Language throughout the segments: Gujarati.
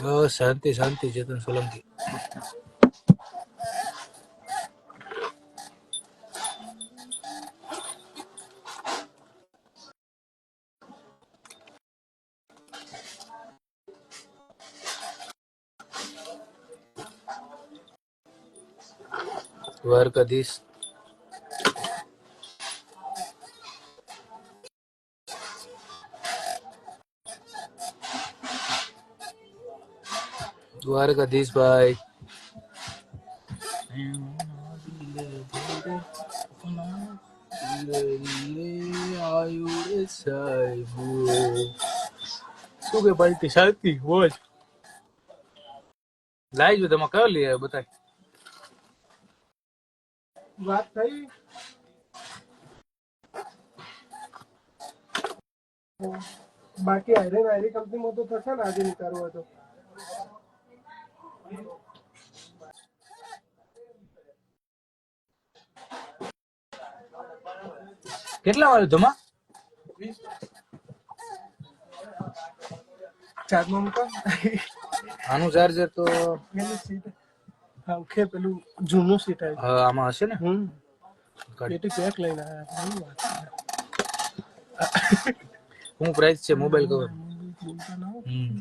બસ શાંતિ શાંતિ ચેતન સોલંકી. દ્વારકાધીશ દ્વારકાધીશ ભાઈ શું કે પાર્ટી શાંતિ? બોલ. લાઈ જો તમે કયો લઈ આવ્યો વાત થઈ? બાકી આયરન આયરી કંપનીમાં તો થશે ને આજે નીકળવું તો. કેટલા વાળું જમા? ચાર્જમાં મૂકો. આનું ચાર્જર તો ઓકે પેલું જૂનું સીટ આવ્યું. હા, આમાં હશે ને? હમ. પેટી પેક લઈને આવ્યા. હું પ્રાઇસ છે. Mobile cover. હમ.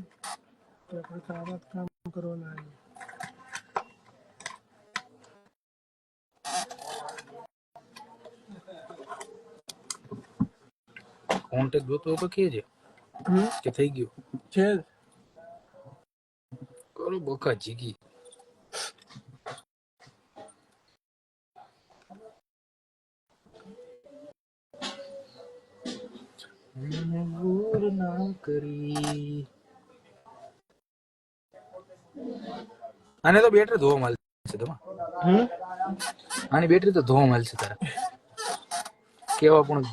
કામ કરવાના કોન્ટેક્ટ જોતો હોય કે છે કે થઈ ગયું. છે. કરો બકા જીગી. ભૂલ ના કરી. આને તો બેટરી ધોવા મળશે છે હમ. આની બેટરી તો ધોવા મળશે તારા. કેવા પણ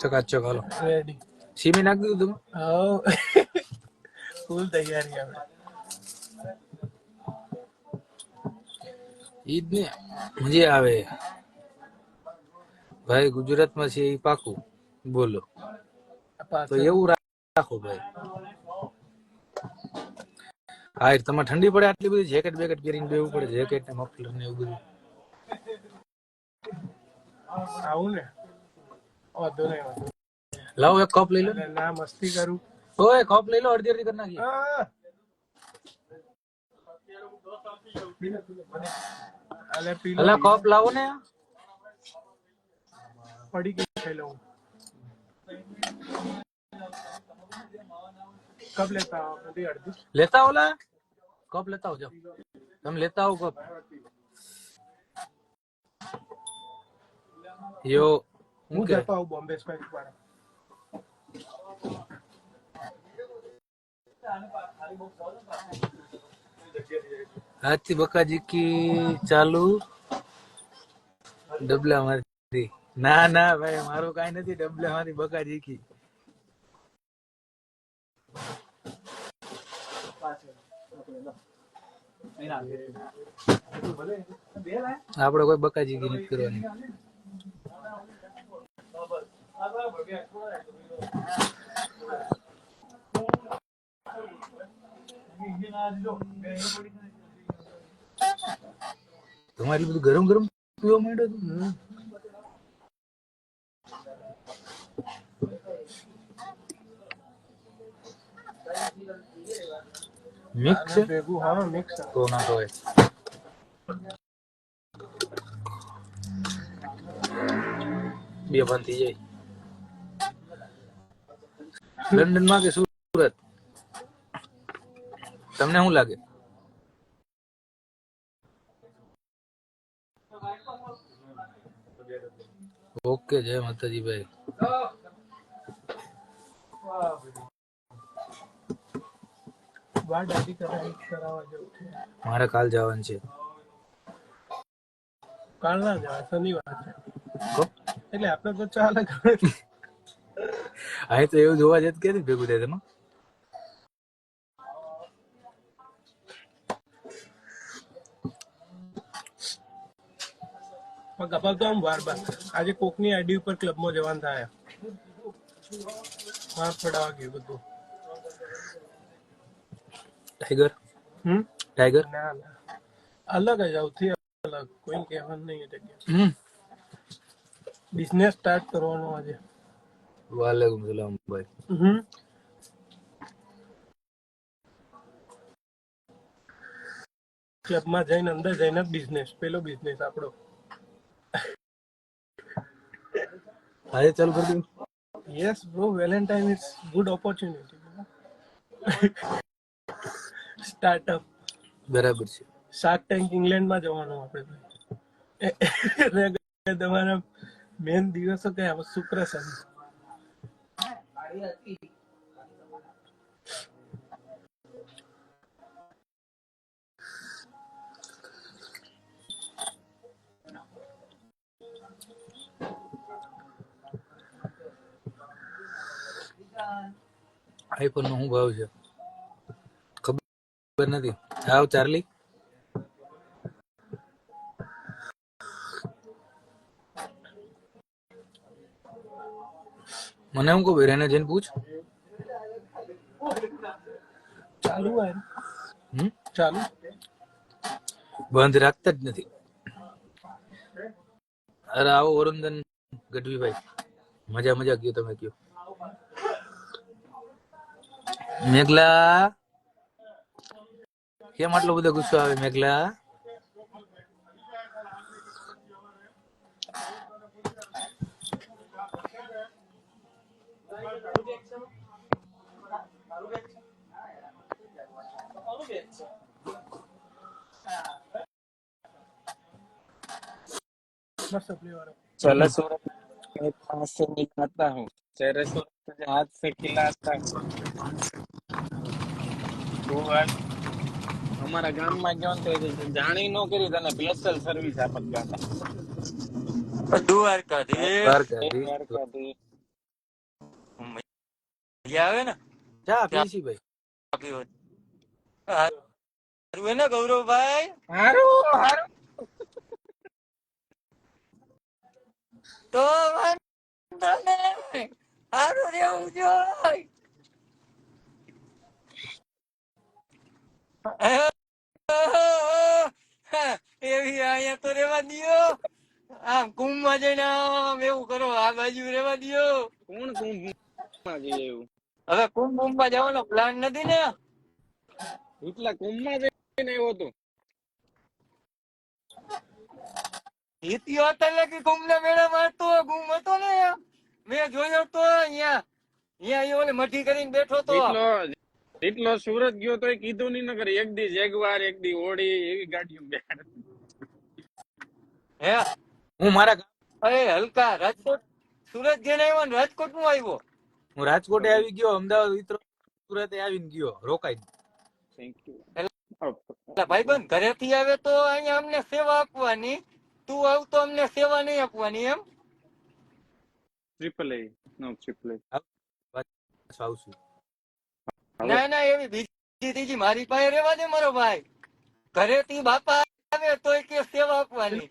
ચકાચક હાલો રેડી સીમી નાખી દીધું તમે હા ફૂલ તૈયારી આપણે ઈદ ને મજા આવે ભાઈ ગુજરાતમાં છે એ પાકું બોલો તો પાછળ એવું રાખો ભાઈ હા એ તમારે ઠંડી પડે આટલી બધી? જેકેટ બેકેટ પહેરીને બેવું પડે જેકેટ ને મફલર ને એવું બધું? આવું ને? વાંધો નહીં લાવ એક કપ લઈ લો. ને મસ્તી કરું. ઓય કપ લઈ લો અડધી અડધી કરી નાખી! અલે કપ લાવો ને. પડી ગઈ ખાઈ લઉં. લેતા આવો બધી અડધી લેતા આવો કપ લેતા આવજો જાઓ તમે લેતા આવો કપ યો હું જતો આવું બોમ્બે સ્પેક પર હાથી બકાજી કી ચાલુ ડબલા મારી ના ના ભાઈ મારું કઈ નથી ડબલા મારી બકાજી કી આપડે કોઈ બકાજી કી નથી કરવાની. તમારી બધું ગરમ ગરમ પીવા માંડ્યો મિક્સ ભેગું હા મિક્સ ના હોય બે બંધ થઈ જાય લંડનમાં કે સુરત તમને શું લાગે ઓકે જય માતાજી ભાઈ મારે કાલ જવાનું છે. કાલ ના જવા શનિવાર એટલે આપણે તો ચાલે અહીં તો એવું જોવા જત કે ભેગું થાય તેમાં. ગપાલ તો આમ વાર બાર આજે કોકની આઈડી ઉપર ક્લબમાં જવાનું થાય. મારા ફડાવા ગયું બધું. ટાઈગર હમ? ટાઈગર ના ના. અલગ જ આવતી અલગ. કોઈ કહેવાનું નહીં એટલે હમ. બિઝનેસ સ્ટાર્ટ કરવાનો આજે. વાલેકુમ સલામ ભાઈ. હમ. ક્લબમાં જઈને અંદર જઈને બિઝનેસ પેલો બિઝનેસ આપણો. આજે ચાલુ કરી દઉં yes bro Valentine is good opportunity startup બરાબર છે. શાર્ક ટેન્ક ઇંગ્લેન્ડમાં જવાનું આપણે એટલે તમારા મેન દિવસો કયા? શુક્ર શનિ. આઈફોન નો શું ભાવ છે? ખબર નથી. આવ ચાર્લી. મને હું કહું એને જઈને પૂછ. ચાલુ હમ? ચાલુ. બંધ રાખતા જ નથી. અરે આવો વરુણધન ગઢવીભાઈ. મજા મજા કયો તમે કયો. મેઘલા. કેમ આટલો બધો ગુસ્સો આવે મેઘલા મસ્ત ફ્લેવર चलो सूरज मैं पास से निकलता हूँ चेहरे सूरज तुझे हाथ से खिलाता हूँ તું આજ અમારા ગામમાં ગયો તો જાણી નો કરી તને સ્પેશિયલ સર્વિસ આપત ગાતા. દ્વારકાધીશ. દ્વારકાધી. મજા આવે ને? ચા પીસી ભાઈ આપ્યો સારું હે ને ગૌરવભાઈ? હારું હારું. તો વાંધો નહીં. રહેવું જોઈએ એવી અહીંયા તો રેવા દ્યો. આમ કુંભમાં જઈને આમ એવું કરો આ બાજુ રેવા દિયો. કોણ કુંભમાં જઈએ એવું હવે કુંભ કુંભમાં જવાનો પ્લાન નથી ને? એટલા કુંભમાં જઈને આવ્યો તો. જીત્યો હતો એટલે કે કુંભ ના મેળા મારતો કુંભ હતો ને મેં જોયો તો અહીંયા. અહીંયા ઓલે મઠી કરીને બેઠો તો. એટલો એટલો સુરત ગયો તો કીધું નહીં નગર એક દી જેગવાર એક દી ઓડી એવી ગાડીઓ બેઠ હે? હું મારા અરે હલકા રાજકોટ સુરત જઈને આવ્યો ને રાજકોટનું આવ્યો? હું રાજકોટે આવી ગયો અમદાવાદ મિત્રો સુરતે આવીને ગયો રોકાઈ થેન્ક યુ એટલે ભાઈબંધ ઘરેથી આવે તો અહીંયા અમને સેવા આપવાની તું આવતો અમને સેવા નહીં આપવાની એમ? ટ્રિપલ એ નો ટ્રિપલ એ આવશું. ના ના એવી બીજી ત્રીજી મારી પાસે રેવા દે મારો ભાઈ. ઘરેથી બાપા આવે તોય કે સેવા આપવાની.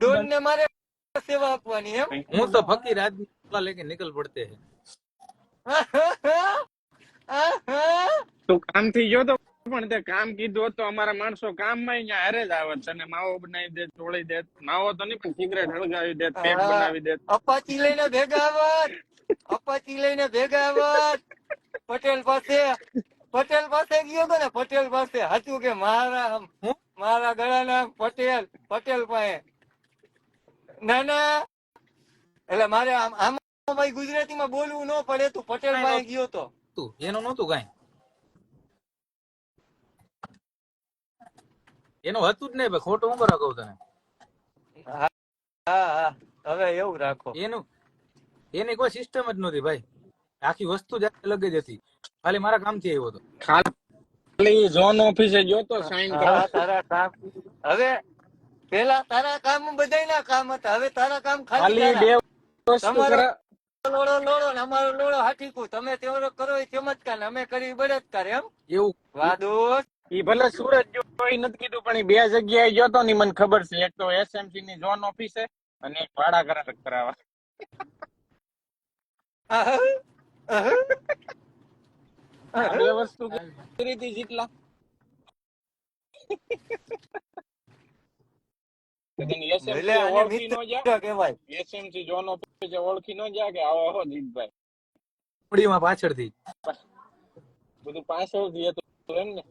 ડોન ને મારે સેવા આપવાની એમ? હું તો ફકીર આદમી લેકે નીકળ પડતે હે. તો કામથી જો તો પણ તે કામ કીધું તો અમારા માણસો કામમાં અહીંયા હારે જ આવે છે અને માવો બનાવી દે ચોળી દે માવો તો નહીં પણ સિગરેટ હળગાવી દે પેક બનાવી દે અપાચી લઈને ભેગા આવત. અપાચી લઈને ભેગા આવત. પટેલ પાસે પટેલ પાસે ગયો તો ને પટેલ પાસે હતું કે મારા? મારા ગળાના પટેલ પટેલ પાસે. ના ના. એટલે મારે આમ આમાં ભાઈ ગુજરાતીમાં બોલવું ન પડે તું પટેલ ભાઈ ગયો તો. તું એનું નહોતું કાંઈ. એનું હતું જ નહીં ભાઈ ખોટું હું કહું તને? હા હા હવે એવું રાખો. એનું એની કોઈ સિસ્ટમ જ નહોતી ભાઈ. આખી વસ્તુ જ અલગ જ હતી. ખાલી મારા કામથી આવ્યો હતો. ખાલી ઝોન ઓફિસે ગયો તો સાઈન કરવા તારા કામ હવે પેલા તારા કામ બધાયના કામ હતા. હવે તારા કામ ખાલી તમારો લોડો લોડો ને અમારો લોડો હાટીકું તમે તેવો કરો એ ચમત્કાર ને અમે કરી બળત્કાર એમ? એવું. વાહ દોસ્ત. ઈ ભલે સુરત જો કોઈ નથી કીધું પણ બે જગ્યાએ ગયો તો ની મને ખબર છે. એક તો એસએમસી ની ઝોન છે અને એક ભાડા કરાર કરાવવા. બે વસ્તુ કરી હતી જેટલા. તો તને એટલે ઓળખી ન જા એસએમસી ઝોન ઓફિસે ઓળખી ન જા કે આવો આવો જીતભાઈ. મૂડીમાં પાછળથી. બધું પાછળ હતું એમ ને.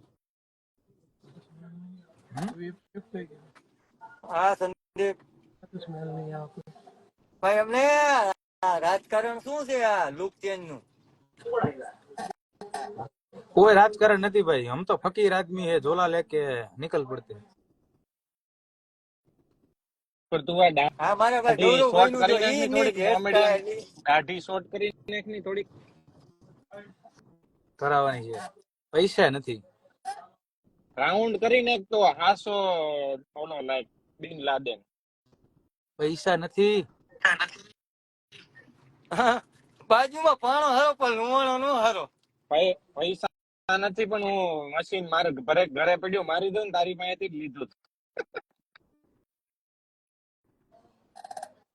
હા સંદીપ. નહીં ભાઈ અમને આ રાજકારણ શું છે આ લુક ચેન્જનું? કોઈ રાજકારણ નથી ભાઈ. હમ તો ફકીર આદમી હે ઝોલા લેકે નિકલ પડતે. પણ તું આ હા મારા ભાઈ ગૌરવ શોર્ટ ભાઈ કરી નું તો ઈ ની comedian. દાઢી શોર્ટ કરી નાખની થોડીક. કરાવવાની છે. પૈસા નથી. રાઉન્ડ કરી નાખ તો હાસો ઓનો લાઈક બિન લાદેન. પૈસા નથી. બાજુમાં પાણો હરો પણ લુવાણો નો હરો. પૈસા નથી પણ હું મશીન મારે ઘરે ઘરે પડ્યું મારી દઉં ને તારી પાસેથી જ લીધું હતું.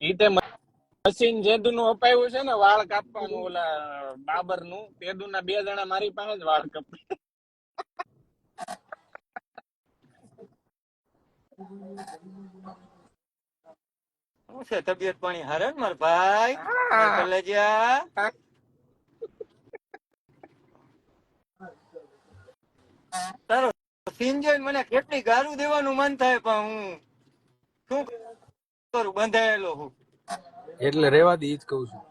ઈ તે મશીન જેદુ નું અપાયું છે ને વાળ કાપવાનું ઓલા બાબરનું તેદુ ના બે જણા મારી પાસે જ વાળ કાપે શું છે તબિયત પાણી હારે ને મારા ભાઈ? હા. સારું તારો સીન જોઈને મને કેટલી ગારું દેવાનું મન થાય પણ હું શું બંધાયેલો હું. એટલે રેવા દે ઈ જ કહું છું.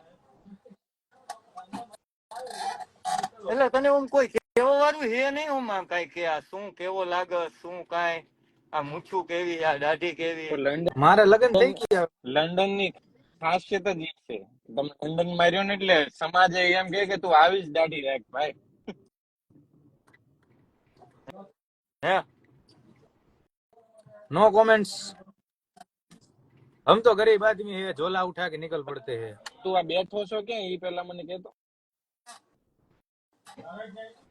એટલે તને આમ કોઈ કેવો વાળું હે નહીં હું આમ કઈ કે આ શું કેવો લાગે શું કઈ? આ મૂછું કેવી આ દાઢી કેવી? મારે લગન થઈ ગયા લંડનની ખાસિયત જ ઈ છે. તમે લંડનમાં રહ્યો ને એટલે સમાજે એમ કે કે તું આવીશ દાઢી રાખ ભાઈ. હે? નો કોમેન્ટ્સ हम तो गरीब आदमी है झोला उठा के निकल पड़ते हैं તું આ બેઠો છો ક્યાં ઈ પેલા મને કહેતો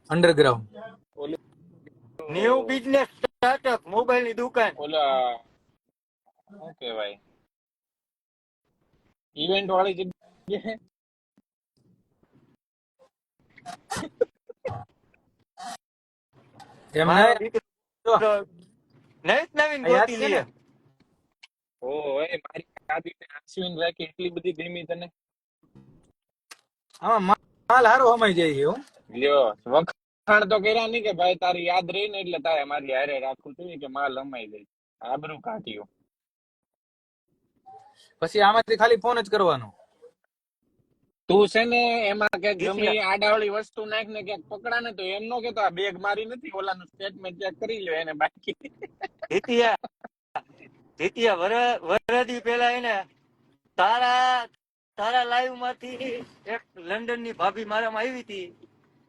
अंडरग्राउंड ઓલી ન્યુ બિઝનેસ સ્ટાર્ટઅપ મોબાઈલ ની દુકાન ઓલા શું કહેવાય ઇવેન્ટ વાળી જગ્યાએ એમ મારો નહીં દીકરો નવી નવીન આ યાદ ગોતી છે લે ને? ઓય મારી દાદીને આંસુઈને રાખી એટલી બધી ગમી તને? આમાં માલ હારો હમાઈ જાય છે હો. લ્યો વખાણ તો કર્યા નહીં કે ભાઈ તારી યાદ રહી ને એટલે તારે મારી હારે રાખવું જોઈએ કે માલ અમાઈ જાય. આબરૂ કાઢ્યો. પછી આમાંથી ખાલી ફોન જ કરવાનો. તું છે ને એમાં કે ગમે આડાવળી વસ્તુ નાખ ને ક્યાંક પકડા ને તો એમ નો કેતો આ બેગ મારી નથી ઓલાનું સ્ટેટમેન્ટ ચેક કરી લ્યો એને બાકી. જીત્યા જીત્યા વર- વરદી પેલા એને તારા તારા લાઈવમાંથી એક લંડનની ભાભી મારામાં આવી હતી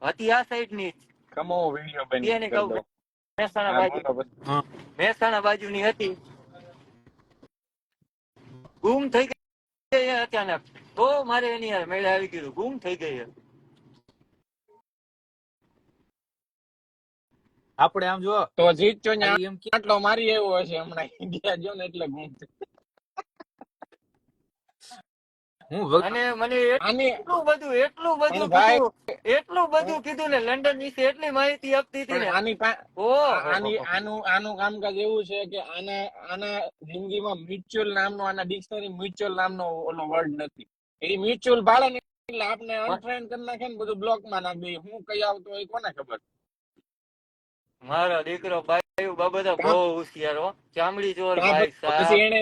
હતી આ સાઈડની. કમો વીડિયો બની એને કહું કરી દો. મહેસાણા બાજુ ની બાજુની હતી ગુમ થઈ ગઈ અચાનક તો મારે એની મેળે આવી ગયું ગુમ થઈ ગઈ એ. આપણે આમ જો તો જીતજો ને એમ કેટલો મારી આવ્યો હશે હમણાં ઇન્ડિયા જો ને એટલે ગુમ હું અને મને એટલું બધું એટલું બધું ભાઈ- એટલું બધું કીધું ને લંડન વિશે એટલી માહિતી આપતી હતી ને. આની ઓ આની આનું આનું કામકાજ એવું છે કે આના આના જિંદગીમાં મ્યુચ્યુઅલ નામનો આના ડિક્શનરી મ્યુચ્યુઅલ નામનો ઓલો વર્ડ નથી. એ મ્યુચ્યુઅલ ભાડે ને એટલે આપણે અનફ્રેન્ડ કરી નાખે ને બધું બ્લોકમાં નાખી. હું કઈ આવતો હોય કોને ખબર? મારો દીકરો ભાઈ બાબા બહુ હોશિયાર હો. ચામડી ચોર ભાઈ સાહેબ.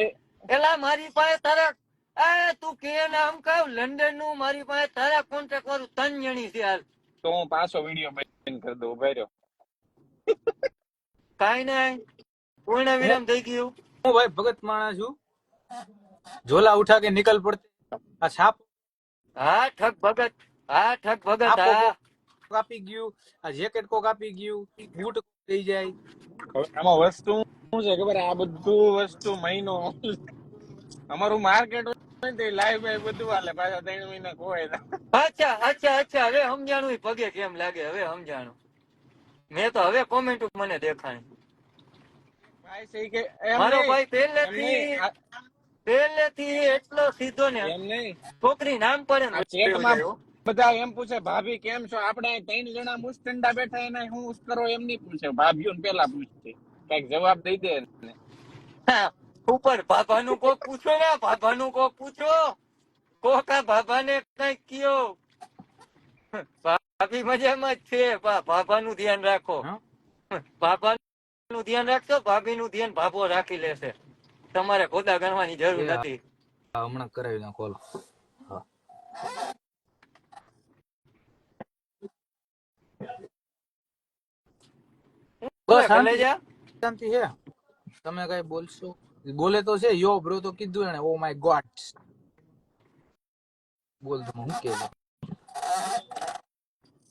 એલા મારી પાસે તારા એ તું કે નામ કહું લંડનનું મારી પાસે તારા કોન્ટેક્ટ વાળું ત્રણ જણી છે હાલ. તો હું પાછો વીડિયો બંધ કરી દઉં ઊભા રહ્યો. કાઈ નહીં. પૂર્ણ વિરામ થઈ ગયું. હું ભાઈ ભગત માણા છું. ઝોલા ઉઠા કે નિકલ પડતી. આ છાપ હા ઠગ ભગત. હા ઠગ ભગત હા. કાપી ગયું આ જેકેટ કો કાપી ગયું બૂટ થઈ જાય. આમાં વસ્તુ શું છે ખબર? આ બધું વસ્તુ મહિનો અમારું માર્કેટ લાઈવ બાઈવ બધું હાલે. પાછા ત્રણ મહિના ખોવાય અચ્છા અચ્છા અચ્છા. હવે સમજાણું પગે કેમ લાગે? હવે સમજાણું. મેં તો હવે કોમેન્ટ મને દેખાણી. મારો ભાઈ પહેલેથી પહેલેથી એટલો સીધો ને એમ નહીં. છોકરી નામ પડે ને બધા એમ પૂછે ભાભી કેમ છો? આપણે ત્રણ જણા મુસ્તંડા બેઠા એને હું કરો એમ નહીં પૂછે. ભાભીઓ પેલા પૂછતી કંઈક જવાબ દઈ દે એને. ઉપર ભાભાનું કોક પૂછો ને ભાભાનું કોક પૂછો. કોક આ ભાભાને કંઈક કયો. ભાભી મજામાં જ છે. ભાભા ભાભાનું ધ્યાન રાખો. ભાભા ભાભાનું ધ્યાન રાખશો ભાભીનું ધ્યાન ભાભો રાખી લેશે. તમારે ખોદા ગણવાની જરૂર નથી. હમણાં કરાવી નાખો બસ શાંતિ છે તમે કઈ બોલશો? બોલે તો છે યો બ્રો તો કીધું એને ઓ માય ગોડ બોલ તો હું કે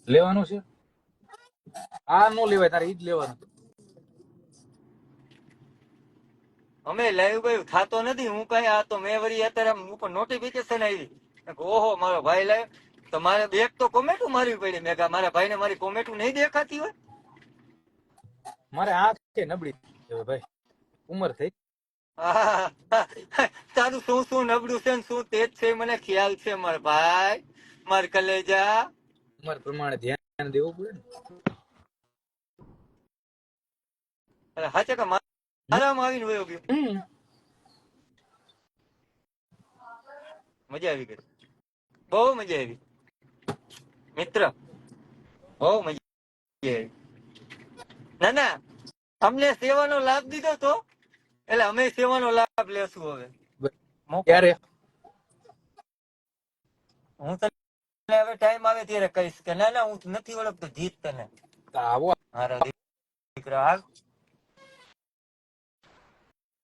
લેવાનું છે? આ નો લેવાય તારે ઈ જ લેવાનું. અમે લાઈવ ગયું થાતો નથી. હું કઈ આ તો મેં વળી અત્યારે ઉપર નોટિફિકેશન આવી. ઓહો મારો ભાઈ લાઈવ તો મારે એક તો કોમેન્ટ મારવી પડી. મેં મારા ભાઈને મારી કોમેન્ટ નહીં દેખાતી હોય. મારે આ છે નબળી ભાઈ. ઉંમર થઈ. તારું શું શું નબળું છે શું તેજ છે મને ખ્યાલ છે મારા ભાઈ. માર કલેજા. ઉંમર પ્રમાણે ધ્યાન દેવું પડે ને. હાચે કે મારામાં આવીને વયો ગયો. મજા આવી ગઈ. બહુ મજા આવી. મિત્ર બહુ મજા આવી. ના ના. અમને સેવાનો લાભ દીધો તો. એટલે અમે સેવાનો લાભ લેશું હવે. ક્યારે? હું તને હવે ટાઈમ આવે ત્યારે કહીશ કે ના ના હું નથી ઓળખતો જીત તને. આવો. મારા દીકરા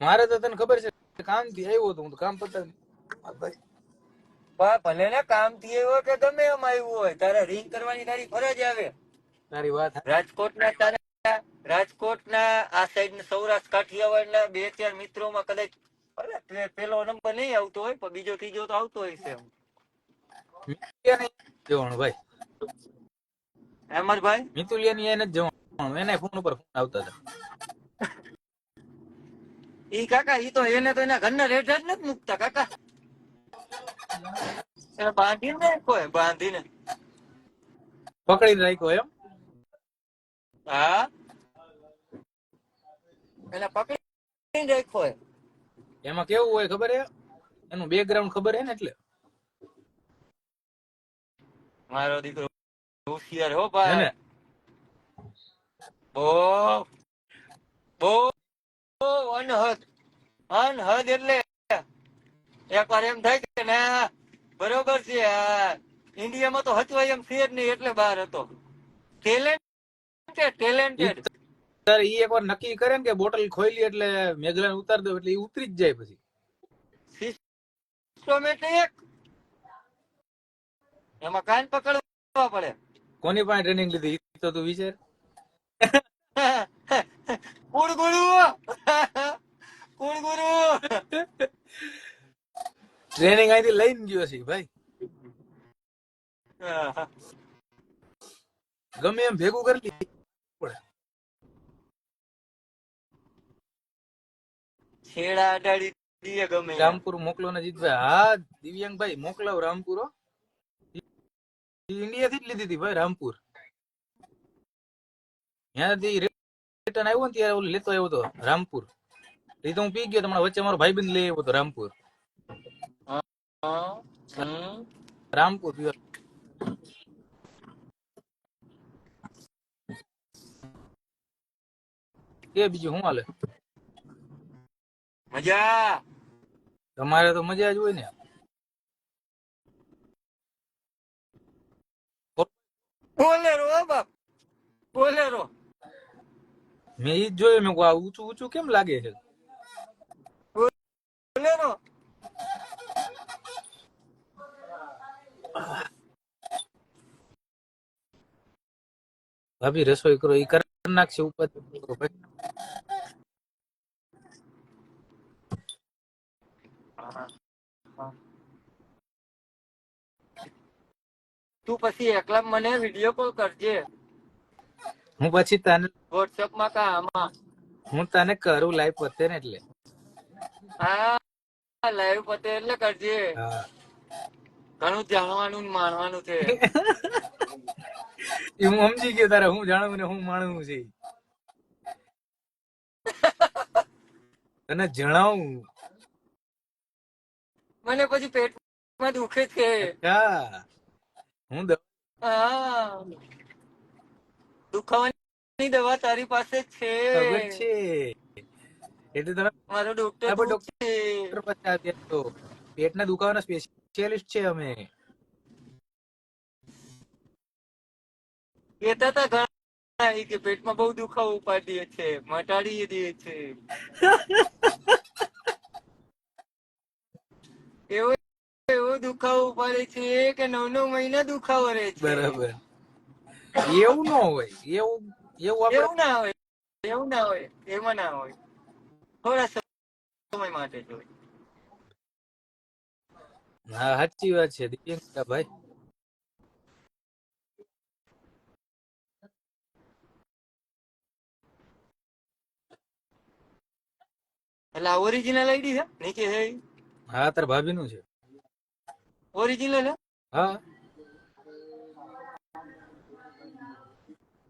મારે તો તને ખબર છે કામથી આવ્યો હતો હું તો કામ પતાવી બા, ભલે ને કામથી આવ્યો કે ગમે એમ આવ્યું હોય તારે રિંગ કરવાની તારી ફરજ આવે. તારી વાત રાજકોટ ના તારા રાજકોટના આ સાઈડ સૌરાષ્ટ્ર કાઠિયાવાડના બે ચાર મિત્રોમાં કદાચ પેલો નંબર નહીં આવતો હોય પણ બીજો ત્રીજો તો આવતો હોય છે ને ભાઈ. મિતુલિયા એને જવાનું એને ફોન ઉપર ફોન આવતા હતા. ઈ કાકા ઈ તો એને તો એના ઘરના રેઠા જ નથી મૂકતા કાકા. બાંધીને કોઈ બાંધીને. પકડીને રાખ્યો એમ? હા? એને પકડી રાખ્યો હે. એમાં કેવું હોય ખબર હે? એનું બેકગ્રાઉન્ડ ખબર હે ને એટલે? મારો દીકરો હોશિયાર હો ભાઈ. બહુ બહુ અનહદ અનહદ એટલે એકવાર એમ થાય કે ના બરોબર છે ઇન્ડિયામાં તો હચવાય એમ છે જ નહીં એટલે બહાર હતો. ટેલેન્ટેડ તારે ઈ એકવાર નક્કી કરે ને કે બોટલ ખોઈલી એટલે મેઘલાને ઉતાર દો એટલે ઈ ઉતરી જ જાય પછી. સિસ્ટમેટિક એમાં કાન પકડવા પડે. કોની પાસે ટ્રેનિંગ લીધી? ઈ તો તું વિચાર. કુળગુરુ કુળગુરુ ટ્રેનિંગ અહીંથી લઈને ગયો છે ભાઈ. ગમે એમ ભેગું કરી લી. પડે છેડા અડાડી ગમે. રામપુર મોકલો ને જીતભાઈ હા દિવ્યાંગભાઈ મોકલાવ રામપુર ઇન્ડિયા થી જ લીધી હતી ભાઈ રામપુર. ત્યાંથી રિટર્ન આવ્યો ને ત્યારે ઓલું લેતો આવ્યો હતો રામપુર. એ તો હું પી ગયો તમારા વચ્ચે મારો ભાઈ બંધ લઈ આવ્યો હતો રામપુર. રામપુર pure. કે બીજું શું હાલે? મજા. તમારે તો મજા જ હોય ને. બોલેરો બાપ. બોલેરો મેં ઈ જોયું મેં આ ઊંચું ઊંચું કેમ લાગે છે? બોલેરો ભાભી રસોઈ કરો ઈ કરી. નાખશે ઉપર. તું પછી એકલા મને વિડિયો કોલ કરજે. હું પછી તને વોટ્સઅપમાં કા આમાં? હું તને કરું લાઈવ પતે ને એટલે. હા લાઈવ પતે એટલે કરજે. ઘણું જાણવાનું માણવાનું છે. એ હું સમજી ગયો તારે હું જાણું ને હું માણવું છે. તને જણાવું. મને પછી પેટમાં દુખે છે. હા હું હા. દુખાવાની દવા તારી પાસે છે. છે. એટલે તમે મારો ડોક્ટર ડોક્ટર પાસે આવ્યા તો. પેટના દુખાવાના સ્પેશિયાલિસ્ટ છે અમે. કહેતા હતા ઘણા કે પેટમાં બહુ દુખાવો ઉપાડીએ છે મટાડી દે છે. એવો એવો દુખાવો ઉપાડે છે કે નવ નવ મહિના દુખાવો રહે છે. બરાબર. એવું ન હોય એવું એવું એવું ના હોય એવું ના હોય એમાં ના હોય. થોડા સમય માટે જ હોય. હા સાચી વાત છે દિવ્યંકા ભાઈ. એટલે આ ઓરિજિનલ આઈડી છે? નીચે છે હા તાર ભાભી નું છે? ઓરિજિનલ હા.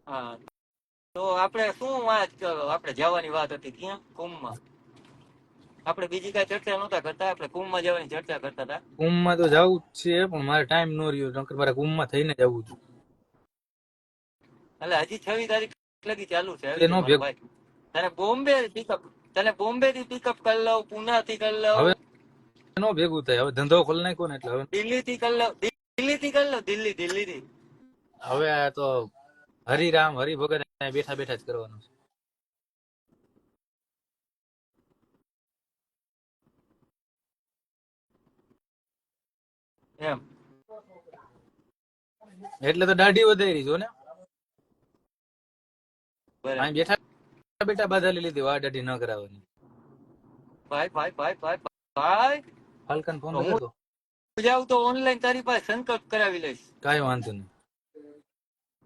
હા. તો આપણે શું વાત કરો? આપણે જવાની વાત હતી ક્યાં? કુંભમાં આપણે બીજી કઈ ચર્ચા નહોતા કરતા? આપણે કુંભમાં જવાની ચર્ચા કરતા હતા? કુંભમાં તો જવું જ છે પણ મારે ટાઈમ નો રહ્યો નકર મારે કુંભમાં થઈને જવું હતું એટલે હજી છવ્વીસ તારીખ લગી ચાલુ છે. તને બોમ્બે પિકઅપ તને બોમ્બે થી પિકઅપ કરી લઉં પુના થી કરી લઉં. હવે એનો ભેગું થાય. હવે ધંધો ખોલ નાખ્યો ને એટલે હવે દિલ્હી થી કરી લઉં. દિલ્હી થી કરી લઉં? દિલ્હી દિલ્હી થી. હવે આ તો હરિરામ હરિભગત બેઠા બેઠા જ કરવાનું છે. એમ. એટલે તો દાઢી વધારી જો ને? બેઠા બેઠા બાધા લઈ લીધી વા દાઢી ન કરાવવાની. ભાઈ ભાઈ ભાઈ ભાઈ ભાઈ. ફાલ્કન ફોન તો જાવ તો ઓનલાઈન તારી પાસે સંકલ્પ કરાવી લઈશ. કાઈ વાંધો નહીં.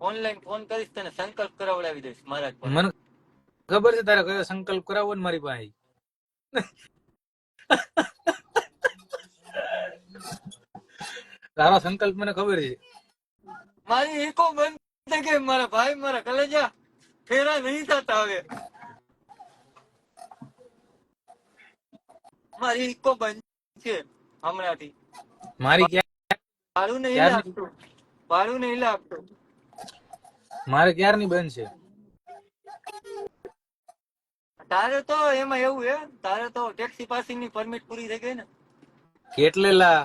ઓનલાઈન ફોન કરીશ તને સંકલ્પ કરાવડાવી દઈશ મારા મને ખબર છે તારે કયો સંકલ્પ કરાવવો ને મારી પાસે. તારો સંકલ્પ મને ખબર છે. મારી એકો બંધ થઈ ગઈ મારા ભાઈ મારા કલેજા. ફેરા નહીં થતા હવે. મારી ઇકો બંધ છે હમણાંથી. મારી ક્યાં? ભાડું નહીં લાગતું. ભાડું નહીં લાગતું. મારે ક્યારની બંધ છે? તારે તો એમાં એવું હે તારે તો ટેક્સી પાસિંગની પરમિટ પૂરી થઈ ગઈ ને. કેટલે લા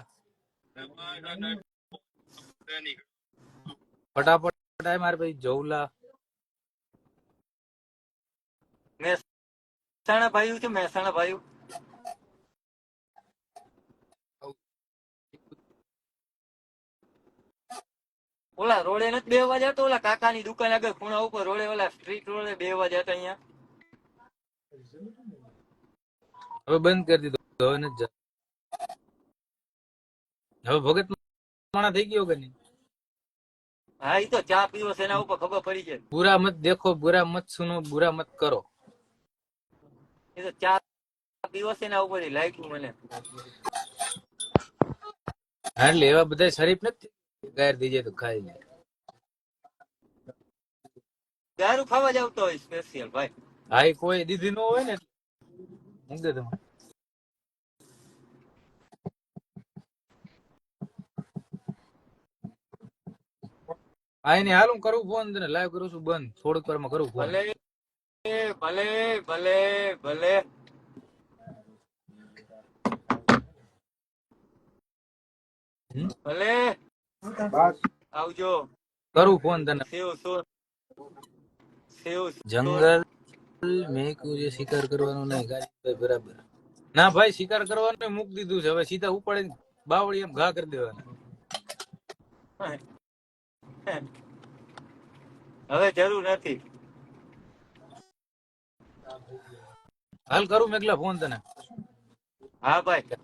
ફટાફટ મારે પછી જવલા. મહેસાણા ભાઈ છે મહેસાણા ભાઈ. ઓલા રોડે નથી બે વાગ્યા જતો ઓલા કાકાની દુકાન આગળ ખૂણા ઉપર રોડે ઓલા સ્ટ્રીટ રોડે બે વાગ્યા હતા અહીંયા. હવે બંધ કરી દીધો હવે નથી. હવે ભગત માણા થઈ ગયો કે નહીં? હા એ તો ચા પીવો એના ઉપર ખબર પડી જાય. બુરા મત દેખો બુરા મત સુનો બુરા મત કરો. એ તો ચાર દિવસ એના ઉપર લાગ્યું મને. એટલે એવા બધા શરીફ નથી? ગાયર થઈ જાય તો ખાઈ લે. દારૂ ખાવા જ આવતો હોય સ્પેશિયલ ભાઈ. હા કોઈ દીધી નો હોય ને મૂક દે તમે. હા એને હાલ હું કરું ફોન તને લાઈવ કરું છું બંધ. થોડીક વારમાં કરું ફોન. ભલે ભલે ભલે. ભલે. આવજો. કરું ફોન તને. સેવ સોર સેવ જંગલ મેં કહ્યું શિકાર કરવાનો નહીં ગાડી બરાબર. ના ભાઈ શિકાર કરવાનું મૂકી દીધું છે. હવે સીધા ઉપાડી બાવળી એમ ઘા કરી દેવાના. હવે જરૂર નથી. હાલ કરું મેઘલા ફોન તને. હા ભાઈ.